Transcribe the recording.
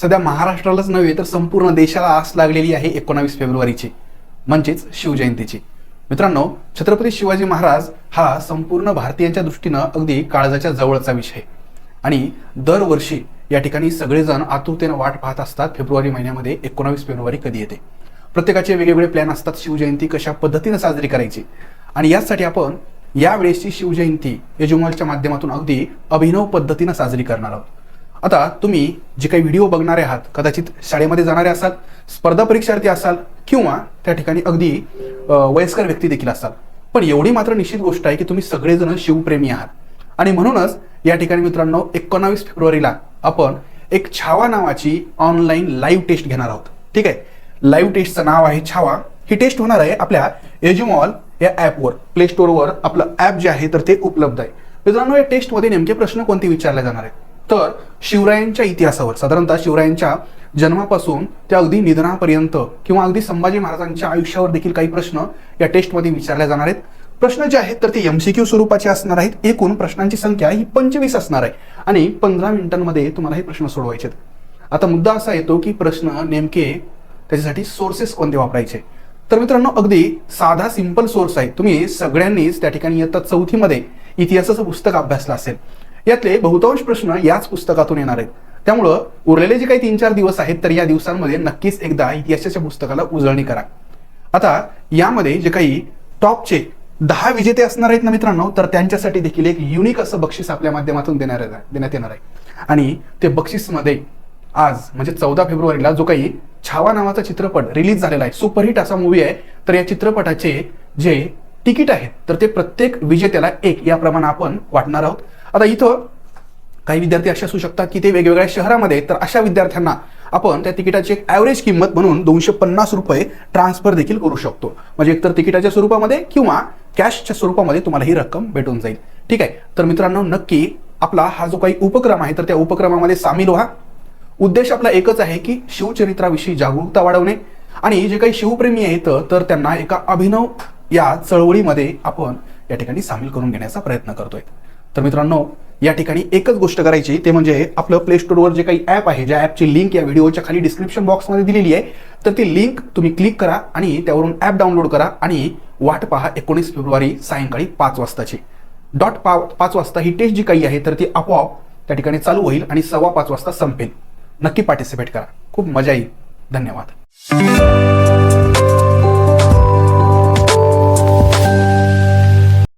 सध्या महाराष्ट्रालाच नव्हे तर संपूर्ण देशाला आस लागलेली आहे एकोणावीस फेब्रुवारीची म्हणजेच शिवजयंतीची. मित्रांनो छत्रपती शिवाजी महाराज हा संपूर्ण भारतीयांच्या दृष्टीनं अगदी काळजाच्या जवळचा विषय. आणि दरवर्षी या ठिकाणी सगळेजण आतुरतेनं वाट पाहत असतात फेब्रुवारी महिन्यामध्ये एकोणावीस फेब्रुवारी कधी येते. प्रत्येकाचे वेगवेगळे प्लॅन असतात शिवजयंती कशा पद्धतीनं साजरी करायची. आणि याचसाठी आपण यावेळेसची शिवजयंती यजुमॉलच्या माध्यमातून अगदी अभिनव पद्धतीनं साजरी करणार आहोत. आता तुम्ही जे काही व्हिडिओ बघणारे आहात कदाचित शाळेमध्ये जाणारे असाल स्पर्धा परीक्षार्थी असाल किंवा त्या ठिकाणी अगदी वयस्कर व्यक्ती देखील असाल. पण एवढी मात्र निश्चित गोष्ट आहे की तुम्ही सगळेजण शिवप्रेमी आहात. आणि म्हणूनच या ठिकाणी मित्रांनो एकोणावीस फेब्रुवारीला आपण एक छावा नावाची ऑनलाईन लाईव्ह टेस्ट घेणार आहोत. ठीक आहे? लाईव्ह टेस्टचं नाव आहे छावा. ही टेस्ट होणार आहे आपल्या एज्युमॉल या ॲपवर प्ले स्टोअरवर आपलं ॲप जे आहे तर ते उपलब्ध आहे. मित्रांनो या टेस्टमध्ये नेमके प्रश्न कोणते विचारले जाणार आहेत? तर शिवरायांच्या इतिहासावर साधारणतः शिवरायांच्या जन्मापासून ते अगदी निधनापर्यंत किंवा अगदी संभाजी महाराजांच्या आयुष्यावर देखील काही प्रश्न या टेस्टमध्ये विचारले जाणार आहेत. प्रश्न जे आहेत तर ते एमसीक्यू स्वरूपाचे असणार आहेत. एकूण प्रश्नांची संख्या ही पंचवीस असणार आहे. आणि पंधरा मिनिटांमध्ये तुम्हाला हे प्रश्न सोडवायचे आता मुद्दा असा येतो की प्रश्न नेमके त्याच्यासाठी सोर्सेस कोणते वापरायचे? तर मित्रांनो अगदी साधा सिंपल सोर्स आहे. तुम्ही सगळ्यांनीच त्या ठिकाणी इयत्ता चौथीमध्ये इतिहासाचं पुस्तक अभ्यासलं असेल. यातले बहुतांश प्रश्न याच पुस्तकातून येणार आहेत. त्यामुळं उरलेले जे काही तीन चार दिवस आहेत तर या दिवसांमध्ये नक्कीच एकदा इतिहासाच्या पुस्तकाला उजळणी करा. आता यामध्ये जे काही टॉपचे दहा विजेते असणार आहेत ना मित्रांनो तर त्यांच्यासाठी देखील एक युनिक असं बक्षीस आपल्या माध्यमातून देणार देण्यात येणार आहे. आणि ते बक्षीसमध्ये आज म्हणजे चौदा फेब्रुवारीला जो काही छावा नावाचा चित्रपट रिलीज झालेला आहे सुपरहिट असा मूवी आहे तर या चित्रपटाचे जे तिकीट आहेत तर ते प्रत्येक विजेत्याला एक याप्रमाणे आपण वाटणार आहोत. आता इथं काही विद्यार्थी असे असू शकतात की ते वेगवेगळ्या शहरामध्ये आहेत, तर अशा विद्यार्थ्यांना आपण त्या तिकिटाची एक ॲव्हरेज किंमत म्हणून दोनशे पन्नास रुपये ट्रान्सफर देखील करू शकतो. म्हणजे एकतर तिकिटाच्या स्वरूपामध्ये किंवा कॅशच्या स्वरूपामध्ये तुम्हाला ही रक्कम भेटून जाईल. ठीक आहे? तर मित्रांनो नक्की आपला हा जो काही उपक्रम आहे तर त्या उपक्रमामध्ये सामील व्हा. उद्देश आपला एकच आहे की शिवचरित्राविषयी जागरूकता वाढवणे. आणि जे काही शिवप्रेमी आहेत तर त्यांना एका अभिनव या चळवळीमध्ये आपण या ठिकाणी सामील करून घेण्याचा प्रयत्न करतोय. तर मित्रांनो या ठिकाणी एकच गोष्ट करायची ते म्हणजे आपलं प्ले स्टोअरवर जे काही ॲप आहे ज्या ॲपची लिंक या व्हिडिओच्या खाली डिस्क्रिप्शन बॉक्समध्ये दिलेली आहे तर ती लिंक तुम्ही क्लिक करा आणि त्यावरून ॲप डाउनलोड करा आणि वाट पहा एकोणीस फेब्रुवारी सायंकाळी पाच वाजताची. डॉट पा पाच वाजता ही टेस्ट जी काही आहे तर ती आपोआप त्या ठिकाणी चालू होईल आणि सव्वा पाच वाजता संपेल. नक्की पार्टिसिपेट करा. खूप मजा येईल. धन्यवाद.